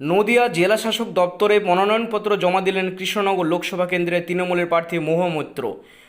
নদিয়া জেলা শাসক দপ্তরে মনোনয়নপত্র জমা দিলেন কৃষ্ণনগর লোকসভা কেন্দ্রের তৃণমূলের প্রার্থী মোহ মৈত্র।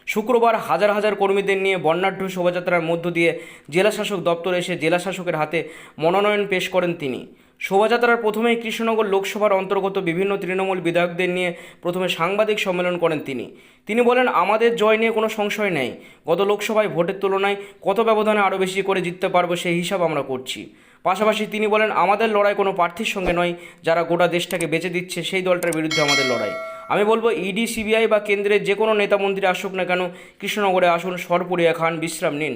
শুক্রবার হাজার হাজার কর্মীদের নিয়ে বর্ণাঢ্য শোভাযাত্রার মধ্য দিয়ে জেলা শাসক দপ্তরে এসে জেলা শাসকের হাতে মনোনয়ন পেশ করেন তিনি। শোভাযাত্রার প্রথমেই কৃষ্ণনগর লোকসভার অন্তর্গত বিভিন্ন তৃণমূল বিধায়কদের নিয়ে প্রথমে সাংবাদিক সম্মেলন করেন তিনি। তিনি বলেন, আমাদের জয় নিয়ে কোনো সংশয় নেই। গত লোকসভায় ভোটের তুলনায় কত ব্যবধানে আরও বেশি করে জিততে পারব সেই হিসাব আমরা করছি। পাশাপাশি তিনি বলেন, আমাদের লড়াই কোনো প্রার্থীর সঙ্গে নয়, যারা গোটা দেশটাকে বেঁচে দিচ্ছে সেই দলটার বিরুদ্ধে আমাদের লড়াই। আমি বলব ইডি সিবিআই বা কেন্দ্রের যে কোনো নেতা মন্ত্রী আসুক না কেন, কৃষ্ণনগরে আসুন সরপুরিয়া খান, বিশ্রাম নিন।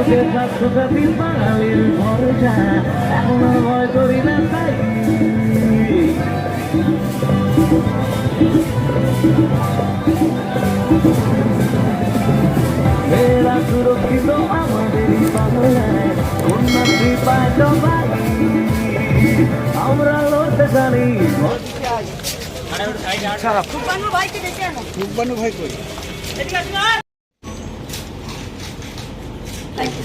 অসুখে স্বাস্থ্যটা দিন বাঙালির ভরসা এখন আর ভয় করি না তাই। মেয়েরা সুরক্ষিত আমাদেরই বাংলায়। কন্যাশ্রী পায় আমরা লড়তে জানি। সুব্বানু ভাই কই এদিকে আসুন আর। Thank you